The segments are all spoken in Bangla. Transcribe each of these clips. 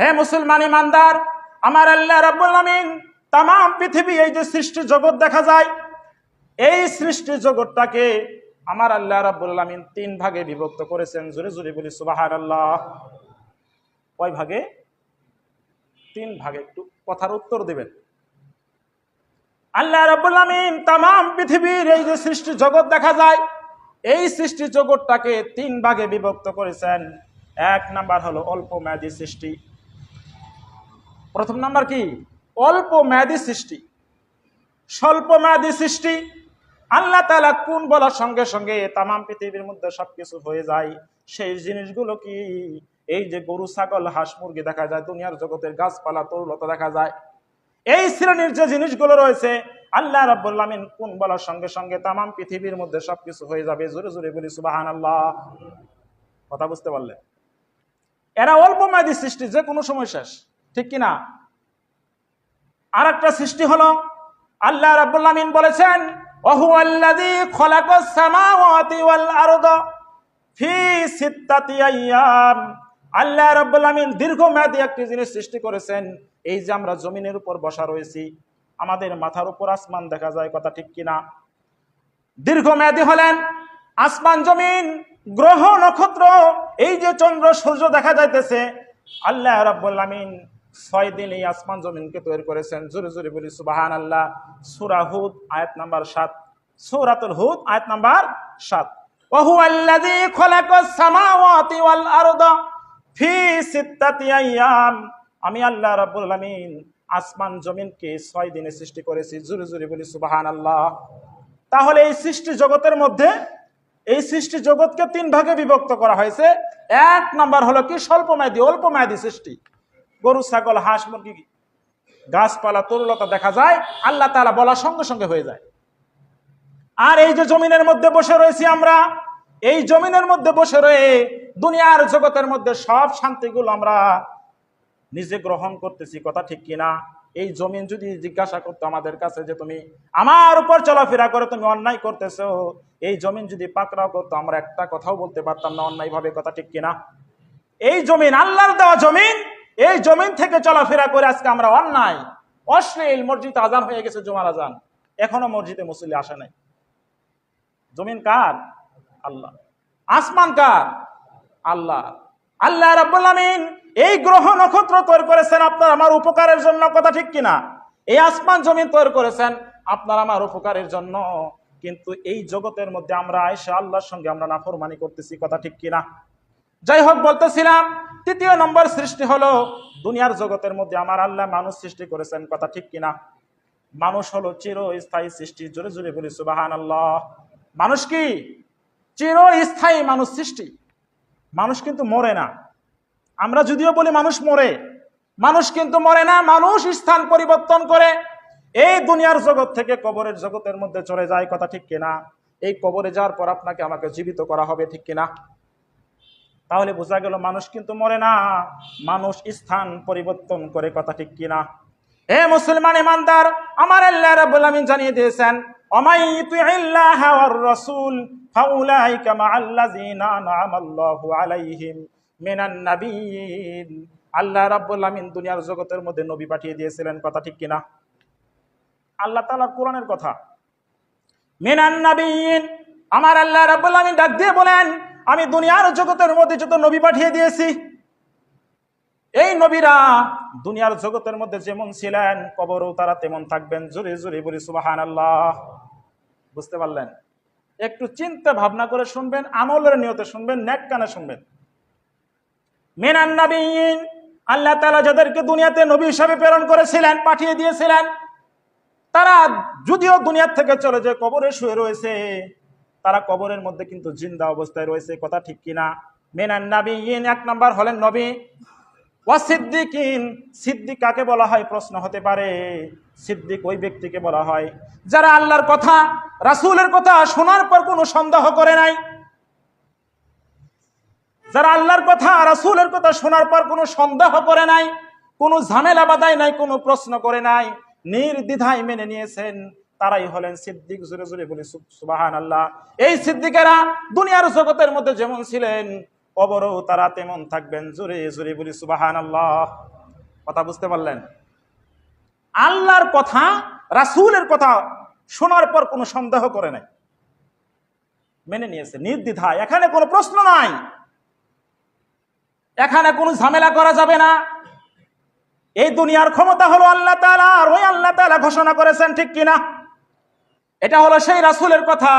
হে মুসলমান ইমানদার, আমার আল্লাহ রাব্বুল আলামিন তাম পৃথিবী এই যে সৃষ্টি জগৎ দেখা যায়, এই সৃষ্টি জগৎটাকে আমার আল্লাহ রাব্বুল আলামিন তিন ভাগে বিভক্ত করেছেন। জোরে জোরে বলি সুবাহার আল্লাহ কয় ভাগে? তিন ভাগে, একটু কথার উত্তর দেবেন। আল্লাহ রাব্বুল আলামিন তাম পৃথিবীর এই যে সৃষ্টি জগৎ দেখা যায়, এই সৃষ্টি জগৎটাকে তিন ভাগে বিভক্ত করেছেন। এক নাম্বার হলো অল্প মেয়াদী সৃষ্টি প্রথম নাম্বার কি? অল্প মেয়াদী সৃষ্টি। স্বল্প মেয়াদী সৃষ্টি। আল্লাহ তালা কোন বলার সঙ্গে সঙ্গে তাম পৃথিবীর মধ্যে সবকিছু হয়ে যায়। সেই জিনিসগুলো কি? এই যে গরু, ছাগল, হাঁস, মুরগি দেখা যায়, দুনিয়ার জগতের গাছপালা, তরুলতা দেখা যায়। এই শ্রেণির যে জিনিসগুলো রয়েছে, আল্লাহ রাব্বুল আমিন কোন বলার সঙ্গে সঙ্গে তাম পৃথিবীর মধ্যে সবকিছু হয়ে যাবে? জোরে জোরে বলি সুবাহান আল্লাহ কথা বুঝতে পারলে এরা অল্প মেয়াদী সৃষ্টি, যে কোনো সময় শেষ। ঠিক কিনা? আর একটা সৃষ্টি হলো, আল্লাহ রাব্বুল আমিন বলেছেন, ওহু আল্লাযী খলাকাস সামাওয়াতি ওয়াল আরদা ফি সিত্তাতি আইয়াম। আল্লাহ রাব্বুল আমিন দীর্ঘমেয়াদী একটি জিনিস সৃষ্টি করেছেন, এই যে আমরা জমিনের উপর বসা রয়েছি, আমাদের মাথার উপর আসমান দেখা যায়, কথা ঠিক কিনা? দীর্ঘমেয়াদী হলেন, আসমান জমিন, গ্রহ নক্ষত্র, এই যে চন্দ্র সূর্য দেখা যাইতেছে, আল্লাহ রাব্বুল ছয় দিন এই আসমান জমিনকে তৈরি করেছেন। জোরে জোরে বলি সুবাহান আল্লাহ সুরা হুদ, আয়াত নাম্বার সাত। সুরাতুল হুদ, আয়াত নাম্বার সাত। ওহু আল্লাযী খলাকাস সামাওয়াতি ওয়াল আরদা ফি সিত্তাতি আইয়াম। আমি আল্লাহ রাব্বুল আমিন আসমান জমিনকে ছয় দিনে সৃষ্টি করেছি। জোরে জোরে বলি সুবাহান আল্লাহ তাহলে এই সৃষ্টি জগতের মধ্যে, এই সৃষ্টি জগৎকে তিন ভাগে বিভক্ত করা হয়েছে। এক নাম্বার হলো কি? স্বল্প মেয়াদী অল্প মেয়াদী সৃষ্টি। গরু, ছাগল, হাঁস, মুরগি, গাছপালা তরুলতা দেখা যায়, আল্লাহ তাআলা বলার সঙ্গে সঙ্গে হয়ে যায়। আর এই যে জমিনের মধ্যে বসে রয়েছি আমরা, এই জমিনের মধ্যে বসে রয়ে দুনিয়ার জগতের মধ্যে সব শান্তিগুলো আমরা নিজে গ্রহণ করতেছি, কথা ঠিক কিনা এই জমিন যদি জিজ্ঞাসা করতো আমাদের কাছে যে তুমি আমার উপর চলাফেরা করে, তুমি অন্যায় করতেছো, এই জমিন যদি পাকড়াও করতো, আমরা একটা কথাও বলতে পারতাম না অন্যায় ভাবে কথা ঠিক কিনা এই জমিন, আল্লাহর দেওয়া জমিন এই জমিন থেকে চলাফেরা করে আজকে আমরা অন্যায়, অশ্লীল মসজিদ আজান হয়ে গেছে জুমার আজান। এখনও মসজিদে মুসল্লি আসে নাই। জমিন কার? আল্লাহ। আসমান কার? আল্লাহ। আল্লাহ রাব্বুল আমিন এই গ্রহ নক্ষত্র তৈরি করেছেন আপনার আমার উপকারের জন্য, কথা ঠিক কিনা? এই আসমান জমিন তৈরি করেছেন আপনার আমার উপকারের জন্য। কিন্তু এই জগতের মধ্যে আমরা আয়সা আল্লাহর সঙ্গে আমরা নাফরমানি করতেছি, কথা ঠিক কিনা? যাই হোক, বলতেছিলাম তৃতীয় নম্বর সৃষ্টি হলো দুনিয়ার জগতের মধ্যে আমার আল্লাহ মানুষ সৃষ্টি করেছেন, কথা ঠিক কিনা? মানুষ হলো চিরস্থায়ী সৃষ্টি, জোরে জোরে বলি সুবাহান আল্লাহ মানুষ কি? চিরস্থায়ী মানুষ সৃষ্টি। মানুষ কিন্তু মরে না। আমরা যদিও বলি মানুষ মরে, মানুষ কিন্তু মরে না, মানুষ স্থান পরিবর্তন করে এই দুনিয়ার জগৎ থেকে কবরের জগতের মধ্যে চলে যায়, কথা ঠিক কিনা? এই কবরে যাওয়ার পর আপনাকে আমাকে জীবিত করা হবে, ঠিক কিনা? তাহলে বোঝা গেল মানুষ কিন্তু মরে না। মানুষ স্থান পরিবর্তন করে কথা ঠিক কিনা। হে মুসলমান ইমানদার, আমার আল্লাহ রাব্বুল আমিন জানিয়ে দিয়েছেন রাসূল, ফাউলাইকা মাআল্লাযিনা আনআমাল্লাহু আলাইহিম মিনান নাবিয়িন আল্লাহ রাব্বুল আমিন দুনিয়ার জগতের মধ্যে নবী পাঠিয়ে দিয়েছিলেন কথা ঠিক কিনা। আল্লাহ তাআলার কোরআনের কথা। মিনান নাবিয়িন আমার আল্লাহ রাব্বুল আমিন ডাক দিয়ে বলেন আমি দুনিয়ার জগতের মধ্যে যত নবী পাঠিয়ে দিয়েছি, এই নবীরা দুনিয়ার জগতের মধ্যে যেমন ছিলেন, কবরও তারা তেমন থাকবেন। জোরে জোরে বলি সুবাহান আল্লাহ বুঝতে পারলেন? একটু চিন্তা ভাবনা করে শুনবেন, আমলের নিয়তে শুনবেন, নেক কানে শুনবেন। মেনান নবীন আল্লাহ তালা যাদেরকে দুনিয়াতে নবী হিসাবে প্রেরণ করেছিলেন, পাঠিয়ে দিয়েছিলেন, তারা যদিও দুনিয়ার থেকে চলে যে কবরে শুয়ে রয়েছে তারা কবরের মধ্যে কিন্তু জিন্দা অবস্থায় রয়েছে কথা ঠিক কিনা? মেনান নাবিয়িন এক নম্বর হলেন নবী। ওয়াসিদ্দিকিন সিদ্দিক কাকে বলা হয়, প্রশ্ন হতে পারে, সিদ্দিক ওই ব্যক্তিকে বলা হয়, যারা আল্লাহর কথা, রাসূলের কথা শোনার পর কোনো সন্দেহ করে নাই। যারা আল্লাহর কথা, রাসূলের কথা শোনার পর কোনো সন্দেহ করে নাই, কোনো ঝামেলা বাদায় নাই, কোনো প্রশ্ন করে নাই, নির্দ্বিধায় মেনে নিয়েছেন। তারাই হলেন সিদ্দিক জুড়ে জুড়ে বলি সুবাহান আল্লাহ এই সিদ্দিকেরা দুনিয়ার জগতের মধ্যে যেমন ছিলেন, কবরও তারা তেমন থাকবেন, জোরে জোরে বলি সুবাহান আল্লাহ কথা বুঝতে পারলেন? আল্লাহর কথা, রাসুলের কথা শোনার পর কোনো সন্দেহ করে নাই। মেনে নিয়েছে, নির্দ্বিধায়। এখানে কোনো প্রশ্ন নাই। এখানে কোনো ঝামেলা করা যাবে না। এই দুনিয়ার ক্ষমতা হলো আল্লাহ তালা আর ওই আল্লাহ তালা ঘোষণা করেছেন, ঠিক কিনা? এটা হলো সেই রাসূলের কথা।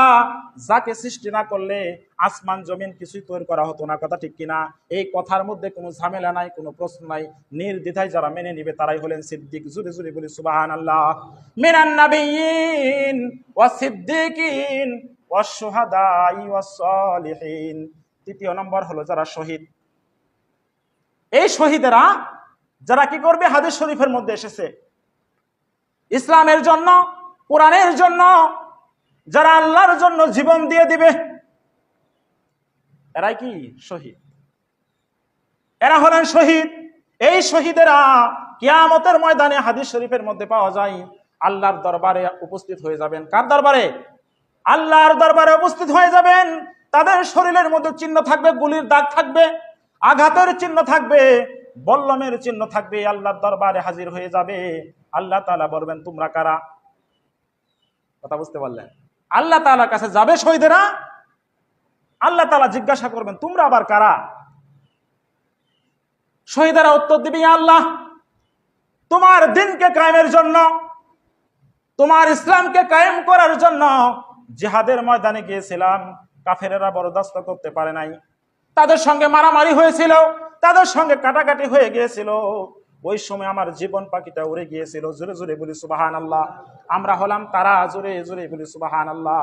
যাকে সৃষ্টি না করলে আসমান, জমিন কিছুই তৈরি করা হতো না। কথা ঠিক কিনা? এই কথার মধ্যে কোনো ঝামেলা নাই, কোনো প্রশ্ন নাই। নির্দ্বিধায় যারা মেনে নিবে তারাই হলেন সিদ্দিক। জুড়ে জুড়ে বলি সুবাহান আল্লাহ মিনান নাবিয়িন ওয়া সিদ্দিকিন ওয়া শুহাদাই ওয়া সালিহিন। তৃতীয় নম্বর হলো যারা শহীদ। এই শহীদেরা যারা কি করবে? হাদিস শরীফের মধ্যে এসেছে। ইসলামের জন্য কোরআনের জন্য, যারা আল্লাহর জন্য জীবন দিয়ে দিবে, এরাই কি শহীদ? এরা হলেন শহীদ। এই শহীদেরা কিয়ামতের ময়দানে হাদিস শরীফের মধ্যে পাওয়া যায়, আল্লাহর দরবারে উপস্থিত হয়ে যাবেন। কার দরবারে? আল্লাহর দরবারে উপস্থিত হয়ে যাবেন। তাদের শরীরের মধ্যে চিহ্ন থাকবে, গুলির দাগ থাকবে, আঘাতের চিহ্ন থাকবে, বল্লমের চিহ্ন থাকবে, আল্লাহর দরবারে হাজির হয়ে যাবে। আল্লাহ তাআলা বলবেন, তোমরা কারা? কথা বুঝতে পারলেন? আল্লাহ তাআলার কাছে যাবে শহীদেরা? আল্লাহ তাআলা জিজ্ঞাসা করবেন, তোমরা আবার কারা? শহীদেরা উত্তর দিবে, "ইয়া আল্লাহ, তোমার দিনকে কায়েমের জন্য, তোমার ইসলামকে কায়েম করার জন্য জিহাদের ময়দানে গিয়েছিলাম। কাফেরেরা বরদাস্ত করতে পারে নাই। তাদের সঙ্গে মারামারি হয়েছিল, তাদের সঙ্গে কাটাকাটি হয়ে গিয়েছিল। ওই সময় আমার জীবন পাখিটা উড়ে গিয়েছিল, জোরে জোরে বলি সুবাহান আল্লাহ আমরা হলাম তারা, জোরে জোরে বলি সুবাহান আল্লাহ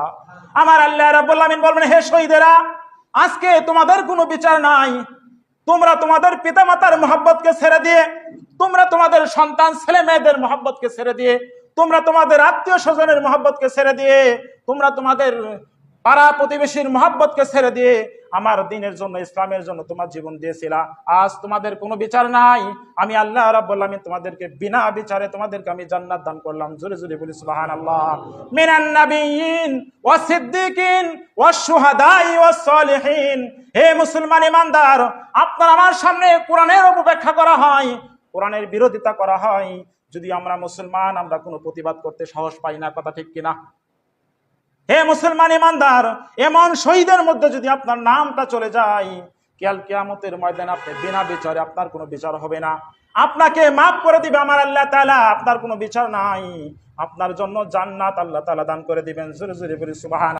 আমার আল্লাহ রাব্বুল বলবেন, হে শহীদেরা, আজকে তোমাদের কোনো বিচার নাই। তোমরা তোমাদের পিতামাতার মহাব্বতকে ছেড়ে দিয়ে, তোমরা তোমাদের সন্তান ছেলে মেয়েদের মহাব্বতকে ছেড়ে দিয়ে, তোমরা তোমাদের আত্মীয় স্বজনের মহাব্বতকে ছেড়ে দিয়ে, তোমরা তোমাদের পাড়া প্রতিবেশীর মহাব্বতকে ছেড়ে দিয়ে আমার দিনের জন্য, ইসলামের জন্য তোমার জীবন দিয়েছিলা। আজ তোমাদের কোনো বিচার নাই। আমি আল্লাহ রাব্বুল আলামিন তোমাদেরকে বিনা বিচারে তোমাদেরকে আমি জান্নাত দান করলাম। জোরে জোরে বলি, সুবহানাল্লাহ। মিনান নাবিয়িন ওয়াস সিদ্দিকিন ওয়াস শুহাদাই ওয়াস সালিহিন। হে মুসলমান ইমানদার, আপনার আমার সামনে কোরআনের উপেক্ষা করা হয়, কোরআনের বিরোধিতা করা হয়। যদি আমরা মুসলমান, আমরা কোনো প্রতিবাদ করতে সাহস পাই না, কথা ঠিক কিনা? হে মুসলমান ইমানদার, এমন শহীদের মধ্যে যদি আপনার নামটা চলে যায়, কেয়াল কেয়ামতের ময়দানে আপনি বিনা বিচারে আপনার কোনো বিচার হবে না। আপনাকে মাফ করে দিবে আমার আল্লাহ তালা আপনার কোনো বিচার নাই। আপনার জন্য জান্নাত আল্লাহ তালা দান করে দিবেন। জোরে জোরে বলি সুবহান